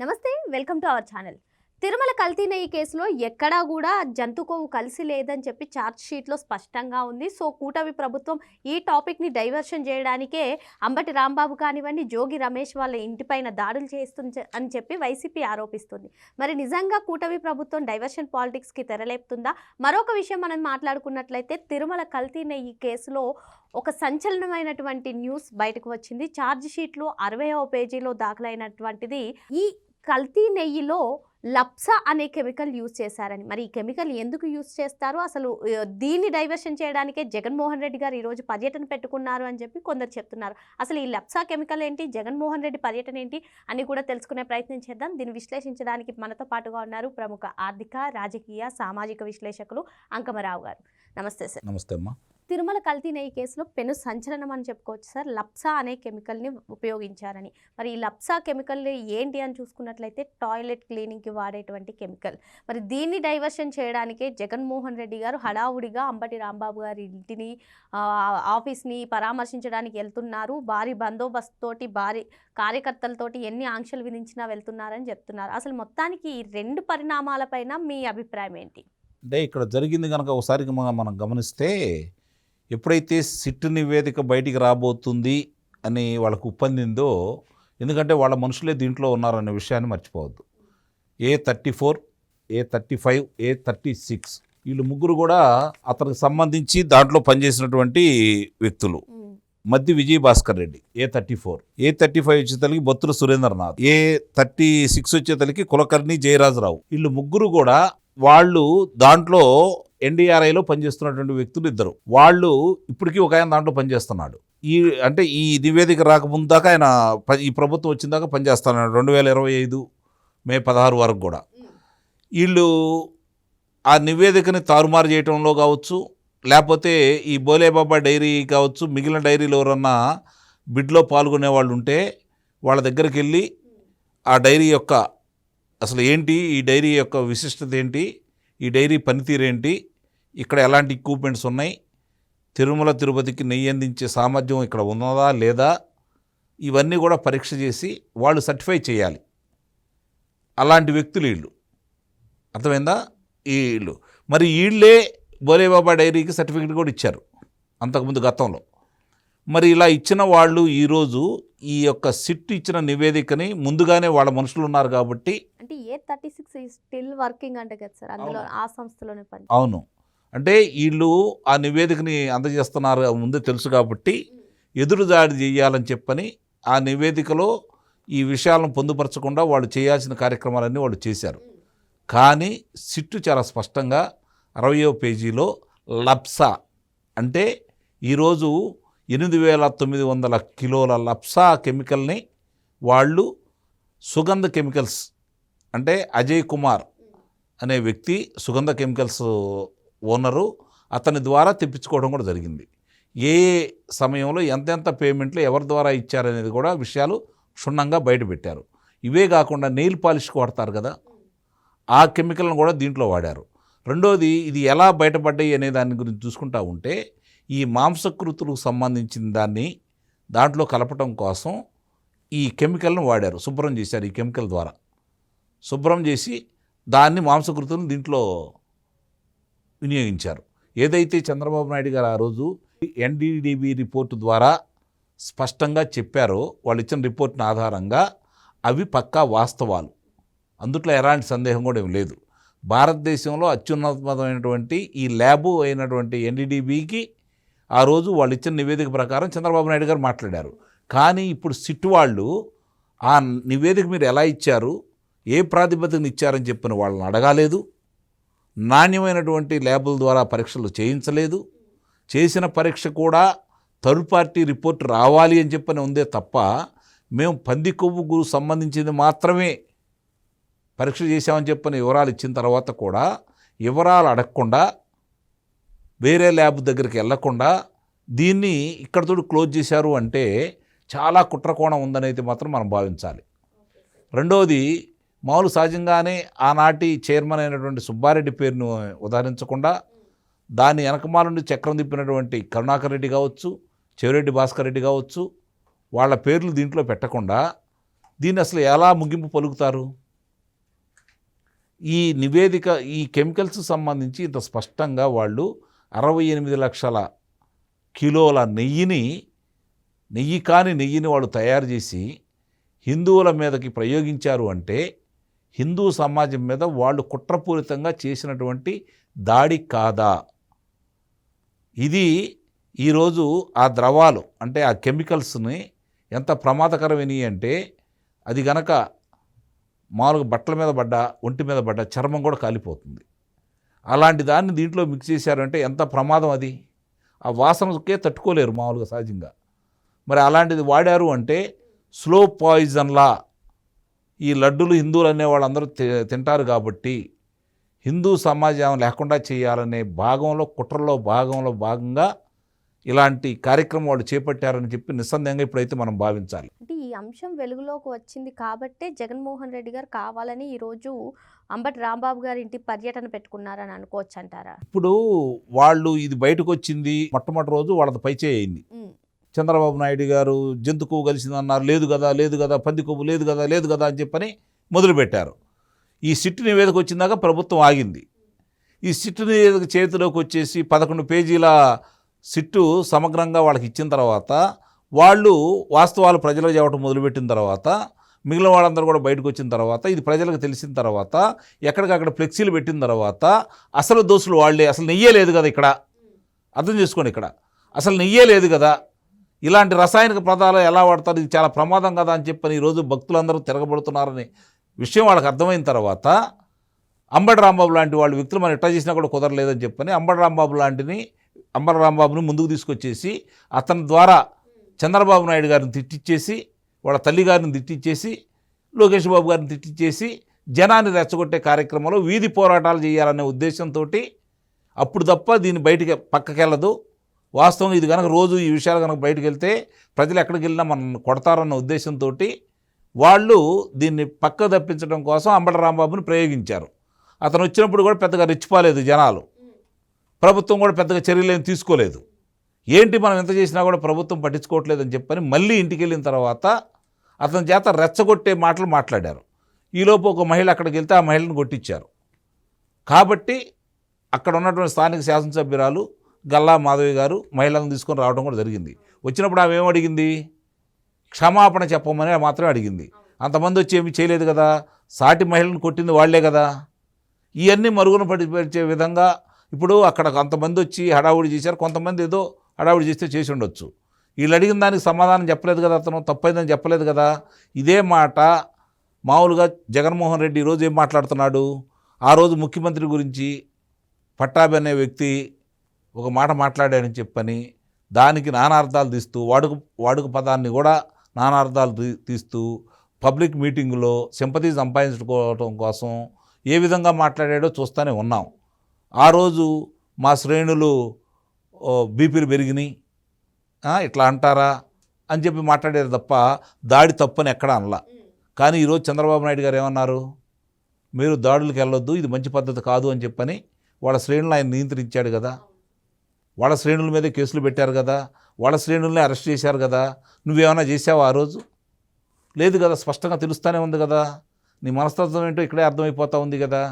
నమస్తే welcome to our channel. Tirumala కల్తీ నెయ్యి కేసులో ఎక్కడా కూడా జంతు కొవ్వు కలిసి లేదని చెప్పి ఛార్జ్ షీట్లో స్పష్టంగా ఉంది. సో కూటమి ప్రభుత్వం ఈ టాపిక్ని డైవర్షన్ చేయడానికే అంబటి రాంబాబు కానివ్వండి జోగి రమేష్ వాళ్ళ ఇంటిపైన దాడులు చేస్తుంది అని చెప్పి వైసీపీ ఆరోపిస్తుంది. మరి నిజంగా కూటమి ప్రభుత్వం డైవర్షన్ పాలిటిక్స్కి తెరలేపుతుందా? మరొక విషయం మనం మాట్లాడుకున్నట్లయితే తిరుమల కల్తీ నెయ్యి కేసులో ఒక సంచలనమైనటువంటి న్యూస్ బయటకు వచ్చింది. ఛార్జ్ షీట్లో అరవైవ పేజీలో దాఖలైనటువంటిది ఈ కల్తీ నెయ్యిలో లప్సా అనే కెమికల్ యూజ్ చేశారని. మరి ఈ కెమికల్ ఎందుకు యూజ్ చేస్తారు? అసలు దీన్ని డైవర్షన్ చేయడానికే జగన్మోహన్ రెడ్డి గారు ఈరోజు పర్యటన పెట్టుకున్నారు అని చెప్పి కొందరు చెప్తున్నారు. అసలు ఈ లప్సా కెమికల్ ఏంటి? జగన్మోహన్ రెడ్డి పర్యటన ఏంటి? అని కూడా తెలుసుకునే ప్రయత్నం చేద్దాం. దీన్ని విశ్లేషించడానికి మనతో పాటుగా ఉన్నారు ప్రముఖ ఆర్థిక రాజకీయ సామాజిక విశ్లేషకులు అంకమరావు గారు. నమస్తే సార్. నమస్తే అమ్మా. తిరుమల కల్తీ నెయ్యి కేసులో పెను సంచలనం అని చెప్పుకోవచ్చు సార్. లప్సా అనే కెమికల్ని ఉపయోగించారని. మరి ఈ లప్సా కెమికల్ ఏంటి అని చూసుకున్నట్లయితే టాయిలెట్ క్లీనింగ్కి వాడేటువంటి కెమికల్. మరి దీన్ని డైవర్షన్ చేయడానికే జగన్మోహన్ రెడ్డి గారు హడావుడిగా అంబటి రాంబాబు గారి ఇంటిని ఆఫీస్ని పరామర్శించడానికి వెళ్తున్నారు. భారీ బందోబస్తు తోటి భారీ కార్యకర్తలతోటి ఎన్ని ఆంక్షలు విధించినా వెళ్తున్నారని చెప్తున్నారు. అసలు మొత్తానికి ఈ రెండు పరిణామాలపైన మీ అభిప్రాయం ఏంటి? అంటే ఇక్కడ జరిగింది కనుక ఒకసారి మనం గమనిస్తే ఎప్పుడైతే సిట్టు నివేదిక బయటికి రాబోతుంది అని వాళ్ళకు ఉప్పందిందో ఎందుకంటే వాళ్ళ మనుషులే దీంట్లో ఉన్నారనే విషయాన్ని మర్చిపోవద్దు. A thirty four A thirty five A thirty six వీళ్ళు ముగ్గురు కూడా అతనికి సంబంధించి దాంట్లో పనిచేసినటువంటి వ్యక్తులు. Maddi Vijay Bhaskar Reddy A thirty four A thirty five వచ్చేతలకి Bottula Surendranath A thirty six వచ్చేతలకి Kulkarni Jayarajarao. వీళ్ళు ముగ్గురు కూడా వాళ్ళు దాంట్లో ఎన్డీఆర్ఐలో పనిచేస్తున్నటువంటి వ్యక్తులు ఇద్దరు. వాళ్ళు ఇప్పటికీ ఒక ఆయన దాంట్లో పనిచేస్తున్నాడు. ఈ అంటే ఈ నివేదిక రాకముందు దాకా ఆయన ప- ఈ ప్రభుత్వం వచ్చిన దాకా పనిచేస్తున్నాడు రెండు వేల ఇరవై ఐదు మే పదహారు వరకు కూడా. వీళ్ళు ఆ నివేదికని తారుమారు చేయటంలో కావచ్చు లేకపోతే ఈ బోలేబాబా డైరీ కావచ్చు మిగిలిన డైరీలు ఎవరన్నా బిడ్లో పాల్గొనే వాళ్ళు ఉంటే వాళ్ళ దగ్గరికి వెళ్ళి ఆ డైరీ యొక్క అసలు ఏంటి ఈ డైరీ యొక్క విశిష్టత ఏంటి ఈ డైరీ పనితీరు ఏంటి? ఇక్కడ ఎలాంటి ఎక్విప్మెంట్స్ ఉన్నాయి? తిరుమల తిరుపతికి నెయ్యి అందించే సామర్థ్యం ఇక్కడ ఉన్నదా లేదా? ఇవన్నీ కూడా పరీక్ష చేసి వాళ్ళు సర్టిఫై చేయాలి. అలాంటి వ్యక్తులు వీళ్ళు. అర్థమైందా? వీళ్ళు. మరి వీళ్ళే బోలేబాబా డైరీకి సర్టిఫికేట్ కూడా ఇచ్చారు అంతకుముందు గతంలో. మరి ఇలా ఇచ్చిన వాళ్ళు ఈరోజు ఈ యొక్క సిట్ ఇచ్చిన నివేదికని ముందుగానే వాళ్ళ మనుషులు ఉన్నారు కాబట్టి అంటే A thirty six still working అంటే కదా సార్ అందులో. ఆ సంస్థలోనే పని అవును. అంటే వీళ్ళు ఆ నివేదికని అందజేస్తున్నారు ముందే తెలుసు కాబట్టి ఎదురుదాడి చేయాలని చెప్పని ఆ నివేదికలో ఈ విషయాలను పొందుపరచకుండా వాళ్ళు చేయాల్సిన కార్యక్రమాలన్నీ వాళ్ళు చేశారు. కానీ సిట్టు చాలా స్పష్టంగా అరవయో పేజీలో లప్సా అంటే ఈరోజు ఎనిమిది వేల తొమ్మిది వందల కిలోల లప్సా కెమికల్ని వాళ్ళు సుగంధ కెమికల్స్ అంటే అజయ్ కుమార్ అనే వ్యక్తి సుగంధ కెమికల్స్ ఓనరు అతని ద్వారా తెప్పించుకోవడం కూడా జరిగింది. ఏ సమయంలో ఎంతెంత పేమెంట్లు ఎవరి ద్వారా ఇచ్చారనేది కూడా విషయాలు క్షుణ్ణంగా బయటపెట్టారు ఇవే కాకుండా నెయిల్ పాలిష్కి వాడతారు కదా ఆ కెమికల్ని కూడా దీంట్లో వాడారు. రెండోది ఇది ఎలా బయటపడ్డాయి అనే దాని గురించి చూసుకుంటా ఉంటే ఈ మాంసకృతులకు సంబంధించిన దాన్ని దాంట్లో కలపటం కోసం ఈ కెమికల్ని వాడారు శుభ్రం చేశారు ఈ కెమికల్ ద్వారా. శుభ్రం చేసి దాన్ని మాంసకృతులను దీంట్లో వినియోగించారు. ఏదైతే చంద్రబాబు నాయుడు గారు ఆ రోజు ఎన్డీడీబీ రిపోర్టు ద్వారా స్పష్టంగా చెప్పారో వాళ్ళు ఇచ్చిన రిపోర్ట్ని ఆధారంగా అవి పక్కా వాస్తవాలు. అందుట్లో ఎలాంటి సందేహం కూడా ఏం లేదు. భారతదేశంలో అత్యున్నతమైనటువంటి ఈ ల్యాబు అయినటువంటి ఎన్డీడీబీకి ఆ రోజు వాళ్ళు ఇచ్చిన నివేదిక ప్రకారం చంద్రబాబు నాయుడు గారు మాట్లాడారు. కానీ ఇప్పుడు సిట్ వాళ్ళు ఆ నివేదిక మీరు ఎలా ఇచ్చారు? ఏ ప్రాతిపదికన ఇచ్చారని చెప్పిన వాళ్ళని అడగాలేదు. నాణ్యమైనటువంటి ల్యాబుల ద్వారా పరీక్షలు చేయించలేదు. చేసిన పరీక్ష కూడా థర్డ్ పార్టీ రిపోర్ట్ రావాలి అని చెప్పని ఉందే తప్ప మేము పంది కొవ్వుకు సంబంధించింది మాత్రమే పరీక్ష చేశామని చెప్పని వివరాలు ఇచ్చిన తర్వాత కూడా వివరాలు అడగకుండా వేరే ల్యాబ్ దగ్గరికి వెళ్ళకుండా దీన్ని ఇక్కడతో క్లోజ్ చేశారు అంటే చాలా కుట్రకోణం ఉందనైతే మాత్రం మనం భావించాలి. రెండవది మామూలు సహజంగానే ఆనాటి చైర్మన్ అయినటువంటి సుబ్బారెడ్డి పేరును ఉదాహరించకుండా దాని వెనకమాల నుండి చక్రం తిప్పినటువంటి కరుణాకర్ రెడ్డి కావచ్చు చెవిరెడ్డి భాస్కర్ రెడ్డి కావచ్చు వాళ్ళ పేర్లు దీంట్లో పెట్టకుండా దీన్ని అసలు ఎలా ముగింపు పలుకుతారు? ఈ నివేదిక ఈ కెమికల్స్ సంబంధించి ఇంత స్పష్టంగా వాళ్ళు అరవై ఎనిమిది లక్షల కిలోల నెయ్యిని నెయ్యి కాని నెయ్యిని వాళ్ళు తయారు చేసి హిందువుల మీదకి ప్రయోగించారు అంటే హిందూ సమాజం మీద వాళ్ళు కుట్రపూరితంగా చేసినటువంటి దాడి కాదా? ఇది ఈరోజు ఆ ద్రవాలు అంటే ఆ కెమికల్స్ని ఎంత ప్రమాదకరమైనవి అంటే అది గనక మామూలుగా బట్టల మీద పడ్డ ఒంటి మీద పడ్డ చర్మం కూడా కాలిపోతుంది. అలాంటి దాన్ని దీంట్లో మిక్స్ చేశారంటే ఎంత ప్రమాదం అది? ఆ వాసనకే తట్టుకోలేరు మామూలుగా సహజంగా. మరి అలాంటిది వాడారు అంటే స్లో పాయిజన్లా ఈ లడ్డులు హిందువులు అనే వాళ్ళందరూ తింటారు కాబట్టి హిందూ సమాజం లేకుండా చేయాలనే భాగంలో కుట్రలో భాగంలో భాగంగా ఇలాంటి కార్యక్రమం వాళ్ళు చేపట్టారని చెప్పి నిస్సందేహంగా ఇప్పుడైతే మనం భావించాలి. అంటే ఈ అంశం వెలుగులోకి వచ్చింది కాబట్టే జగన్మోహన్ రెడ్డి గారు కావాలని ఈరోజు అంబటి రాంబాబు గారి ఇంటి పర్యటన పెట్టుకున్నారని అనుకోవచ్చు అంటారా ఇప్పుడు వాళ్ళు ఇది బయటకు వచ్చింది మొట్టమొదటి రోజు వాళ్ళది పైచే అయింది. చంద్రబాబు నాయుడు గారు జంతు కొవ్వు కలిసిందన్నారు లేదు కదా లేదు కదా పంది కొవ్వు లేదు కదా లేదు కదా అని చెప్పని మొదలుపెట్టారు. ఈ సిట్టు నివేదిక వచ్చిందాక ప్రభుత్వం ఆగింది. ఈ సిట్టు నివేదిక చేతిలోకి వచ్చేసి పదకొండు పేజీల సిట్టు సమగ్రంగా వాళ్ళకి ఇచ్చిన తర్వాత వాళ్ళు వాస్తవాలు ప్రజలకు చెప్పడం మొదలుపెట్టిన తర్వాత మిగిలిన వాళ్ళందరూ కూడా బయటకు వచ్చిన తర్వాత ఇది ప్రజలకు తెలిసిన తర్వాత ఎక్కడికక్కడ ఫ్లెక్సీలు పెట్టిన తర్వాత అసలు దోషులు వాళ్ళే అసలు నెయ్యే లేదు కదా ఇక్కడ. అర్థం చేసుకోండి ఇక్కడ. అసలు నెయ్యే లేదు కదా. ఇలాంటి రసాయనిక పదాలు ఎలా వాడతారు? ఇది చాలా ప్రమాదం కదా అని చెప్పని ఈరోజు భక్తులందరూ తిరగబడుతున్నారని విషయం వాళ్ళకి అర్థమైన తర్వాత అంబడి రాంబాబు లాంటి వాళ్ళు వ్యక్తులు మనం ఎట్లా చేసినా కూడా కుదరలేదని చెప్పని అంబడి రాంబాబు లాంటిని అంబటి రాంబాబుని ముందుకు తీసుకొచ్చేసి అతని ద్వారా చంద్రబాబు నాయుడు గారిని తిట్టిచ్చేసి వాళ్ళ తల్లి గారిని తిట్టిచ్చేసి లోకేష్ బాబు గారిని తిట్టిచ్చేసి జనాన్ని రెచ్చగొట్టే కార్యక్రమంలో వీధి పోరాటాలు చేయాలనే ఉద్దేశంతో అప్పుడు తప్ప దీన్ని బయటికి పక్కకెళ్ళదు. వాస్తవం ఇది కనుక రోజు ఈ విషయాలు కనుక బయటకు వెళ్తే ప్రజలు ఎక్కడికి వెళ్ళినా మనం కొడతారన్న ఉద్దేశంతో వాళ్ళు దీన్ని పక్క తప్పించడం కోసం అంబటి రాంబాబుని ప్రయోగించారు. అతను వచ్చినప్పుడు కూడా పెద్దగా రెచ్చిపోలేదు జనాలు. ప్రభుత్వం కూడా పెద్దగా చర్యలు తీసుకోలేదు. ఏంటి మనం ఎంత చేసినా కూడా ప్రభుత్వం పట్టించుకోవట్లేదని చెప్పని మళ్ళీ ఇంటికి వెళ్ళిన తర్వాత అతని చేత రెచ్చగొట్టే మాటలు మాట్లాడారు. ఈలోపు ఒక మహిళ అక్కడికి వెళ్తే ఆ మహిళను కొట్టించారు. కాబట్టి అక్కడ ఉన్నటువంటి స్థానిక శాసనసభ్యురాలు గల్లా మాధవి గారు మహిళలను తీసుకొని రావడం కూడా జరిగింది. వచ్చినప్పుడు ఆమె ఏమడిగింది? అడిగింది క్షమాపణ చెప్పమని మాత్రమే అడిగింది. అంతమంది వచ్చి ఏమి చేయలేదు కదా? సాటి మహిళను కొట్టింది వాళ్ళే కదా? ఇవన్నీ మరుగున పడిపరిచే విధంగా ఇప్పుడు అక్కడ కొంతమంది వచ్చి హడావుడి చేశారు. కొంతమంది ఏదో హడావుడి చేస్తే చేసి ఉండొచ్చు. వీళ్ళు అడిగిన దానికి సమాధానం చెప్పలేదు కదా అతను? తప్పైందని చెప్పలేదు కదా? ఇదే మాట మామూలుగా జగన్మోహన్ రెడ్డి ఈరోజు ఏం మాట్లాడుతున్నాడు? ఆ రోజు ముఖ్యమంత్రి గురించి పట్టాభి అనే వ్యక్తి ఒక మాట మాట్లాడాడని చెప్పని దానికి నానార్థాలు తీస్తూ వాడుక వాడుక పదాన్ని కూడా నానార్థాలు తీ- తీస్తూ పబ్లిక్ మీటింగులో సింపతి సంపాదించుకోవడం కోసం ఏ విధంగా మాట్లాడాడో చూస్తూనే ఉన్నాం. ఆ రోజు మా శ్రేణులు బీపీలు పెరిగినాయి ఇట్లా అంటారా అని చెప్పి మాట్లాడారు తప్ప దాడి తప్పని ఎక్కడ అనలా. కానీ ఈరోజు చంద్రబాబు నాయుడు గారు ఏమన్నారు? మీరు దాడులకు వెళ్ళొద్దు ఇది మంచి పద్ధతి కాదు అని చెప్పని వాళ్ళ శ్రేణులు ఆయన నియంత్రించాడు కదా. వాళ్ళ శ్రేణుల మీద కేసులు పెట్టారు కదా వాళ్ళ శ్రేణుల్ని అరెస్ట్ చేశారు కదా నువ్వేమైనా చేసావా ఆ రోజు? లేదు కదా స్పష్టంగా తెలుస్తూనే ఉంది కదా నీ మనస్తత్వం ఏంటో ఇక్కడే అర్థమైపోతూ ఉంది కదా.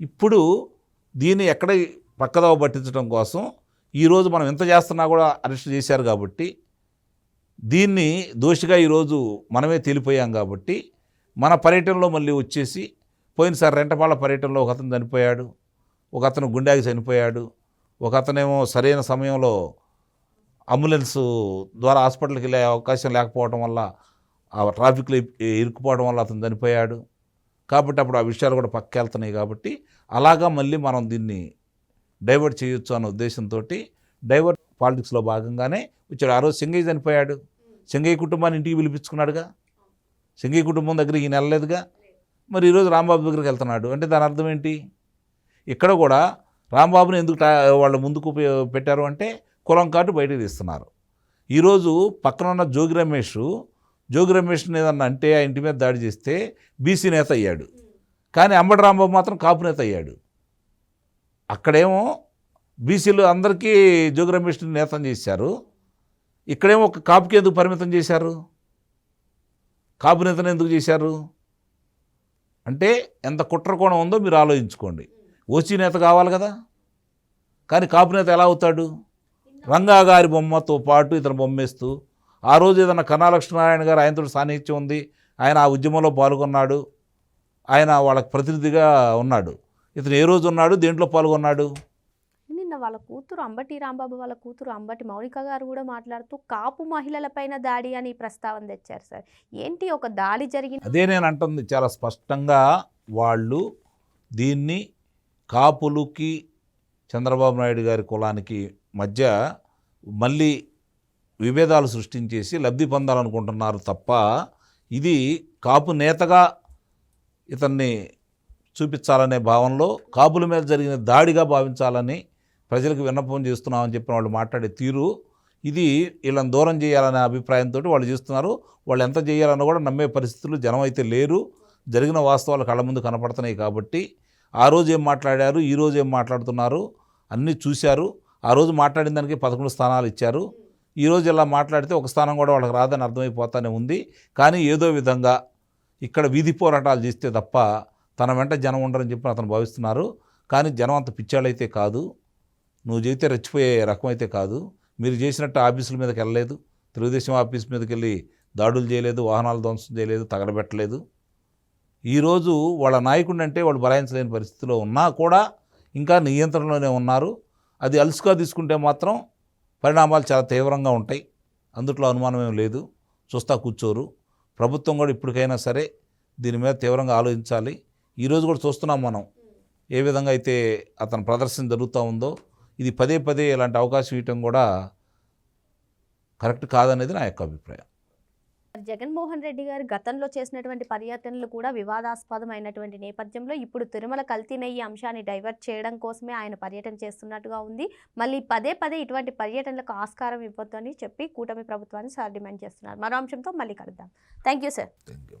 ఇప్పుడు దీన్ని ఎక్కడ పక్కదవ పట్టించడం కోసం ఈరోజు మనం ఎంత చేస్తున్నా కూడా అరెస్ట్ చేశారు కాబట్టి దీన్ని దోషిగా ఈరోజు మనమే తేలిపోయాం కాబట్టి మన పర్యటనలో మళ్ళీ వచ్చేసి పోయినసారి రెంటపాళ్ళ పర్యటనలో ఒక అతను చనిపోయాడు ఒక అతను గుండాకి చనిపోయాడు ఒక అతనేమో సరైన సమయంలో అంబులెన్స్ ద్వారా హాస్పిటల్కి వెళ్ళే అవకాశం లేకపోవడం వల్ల ఆ ట్రాఫిక్లో ఇరుక్కుపోవడం వల్ల అతను చనిపోయాడు. కాబట్టి అప్పుడు ఆ విషయాలు కూడా పక్కెళ్తున్నాయి కాబట్టి అలాగా మళ్ళీ మనం దీన్ని డైవర్ట్ చేయొచ్చు అన్న ఉద్దేశంతో డైవర్ట్ పాలిటిక్స్లో భాగంగానే వచ్చాడు. ఆ రోజు సింగయ్య చనిపోయాడు. సింగయ్య కుటుంబాన్ని ఇంటికి పిలిపించుకున్నాడుగా. సింగయ్య కుటుంబం దగ్గరికి ఈయన వెళ్ళలేదుగా. మరి ఈరోజు రాంబాబు దగ్గరికి వెళ్తున్నాడు. అంటే దాని అర్థం ఏంటి? ఇక్కడ కూడా రాంబాబుని ఎందుకు వాళ్ళ వాళ్ళు ముందుకు పెట్టారు అంటే కులం కార్డు బయటకు తీస్తున్నారు. ఈరోజు పక్కన ఉన్న జోగి రమేష్ జోగి రమేష్ని ఏదన్నా అంటే ఆ ఇంటి మీద దాడి చేస్తే బీసీ నేత అయ్యాడు. కానీ అంబటి రాంబాబు మాత్రం కాపు నేత అయ్యాడు. అక్కడేమో బీసీలు అందరికీ జోగి రమేష్ని నేతం చేశారు. ఇక్కడేమో ఒక కాపుకి ఎందుకు పరిమితం చేశారు? కాపు నేతను ఎందుకు చేశారు? అంటే ఎంత కుట్ర కోణం ఉందో మీరు ఆలోచించుకోండి. ఓసీ నేత కావాలి కదా? కానీ కాపు నేత ఎలా అవుతాడు? రంగా గారి బొమ్మతో పాటు ఇతను బొమ్మేస్తూ ఆ రోజు ఏదన్నా కన్నా లక్ష్మీనారాయణ గారు ఆయనతో సాన్నిహిత్యం ఉంది ఆయన ఆ ఉద్యమంలో పాల్గొన్నాడు ఆయన వాళ్ళకి ప్రతినిధిగా ఉన్నాడు. ఇతను ఏ రోజు ఉన్నాడు? దేంట్లో పాల్గొన్నాడు? నిన్న వాళ్ళ కూతురు అంబటి రాంబాబు వాళ్ళ కూతురు అంబటి మౌనిక గారు కూడా మాట్లాడుతూ కాపు మహిళలపైన దాడి అని ప్రస్తావన తెచ్చారు సార్. ఏంటి ఒక దాడి జరిగిన అదే నేను అంటుంది చాలా స్పష్టంగా వాళ్ళు దీన్ని కాపులుకి చంద్రబాబు నాయుడు గారి కులానికి మధ్య మళ్ళీ విభేదాలు సృష్టించేసి లబ్ధి పొందాలనుకుంటున్నారు తప్ప ఇది కాపు నేతగా ఇతన్ని చూపించాలనే భావనలో కాపుల మీద జరిగిన దాడిగా భావించాలని ప్రజలకు విన్నపం చేస్తున్నామని చెప్పిన వాళ్ళు మాట్లాడే తీరు ఇది వీళ్ళని దూరం చేయాలనే అభిప్రాయంతో వాళ్ళు చేస్తున్నారు. వాళ్ళు ఎంత చేయాలన్నా కూడా నమ్మే పరిస్థితులు జనం అయితే లేరు. జరిగిన వాస్తవాలు కళ్ళ ముందు కనపడుతున్నాయి కాబట్టి ఆ రోజు ఏం మాట్లాడారు? ఈ రోజు ఏం మాట్లాడుతున్నారు? అన్నీ చూశారు. ఆ రోజు మాట్లాడిన దానికి పదకొండు స్థానాలు ఇచ్చారు. ఈ రోజు ఇలా మాట్లాడితే ఒక స్థానం కూడా వాళ్ళకి రాదని అర్థమైపోతానే ఉంది. కానీ ఏదో విధంగా ఇక్కడ వీధి పోరాటాలు చేస్తే తప్ప తన వెంట జనం ఉండరని చెప్పి అతను భావిస్తున్నారు. కానీ జనం అంత పిచ్చాళ్ళైతే కాదు. నువ్వు చేస్తే రెచ్చిపోయే రకం అయితే కాదు. మీరు చేసినట్టు ఆఫీసుల మీదకి వెళ్ళలేదు. తెలుగుదేశం ఆఫీస్ మీదకి వెళ్ళి దాడులు చేయలేదు వాహనాలు ధ్వంసం చేయలేదు తగలబెట్టలేదు. ఈరోజు వాళ్ళ నాయకుడు అంటే వాళ్ళు బలాయించలేని పరిస్థితిలో ఉన్నా కూడా ఇంకా నియంత్రణలోనే ఉన్నారు. అది అలుసుగా తీసుకుంటే మాత్రం పరిణామాలు చాలా తీవ్రంగా ఉంటాయి. అందుట్లో అనుమానం ఏం లేదు. చూస్తా కూర్చోరు. ప్రభుత్వం కూడా ఇప్పటికైనా సరే దీని మీద తీవ్రంగా ఆలోచించాలి. ఈరోజు కూడా చూస్తున్నాం మనం ఏ విధంగా అయితే అతని ప్రదర్శన జరుగుతూ ఉందో. ఇది పదే పదే ఇలాంటి అవకాశం ఇవ్వటం కూడా కరెక్ట్ కాదనేది నా యొక్క అభిప్రాయం. జగన్మోహన్ రెడ్డి గారు గతంలో చేసినటువంటి పర్యటనలు కూడా వివాదాస్పదమైనటువంటి నేపథ్యంలో ఇప్పుడు తిరుమల కల్తీనే ఈ అంశాన్ని డైవర్ట్ చేయడం కోసమే ఆయన పర్యటన చేస్తున్నట్టుగా ఉంది. మళ్ళీ పదే పదే ఇటువంటి పర్యటనలకు ఆస్కారం ఇవ్వద్దు అని చెప్పి కూటమి ప్రభుత్వాన్ని సార్ డిమాండ్ చేస్తున్నారు. మరో అంశంతో మళ్ళీ కలుద్దాం. Thank you sir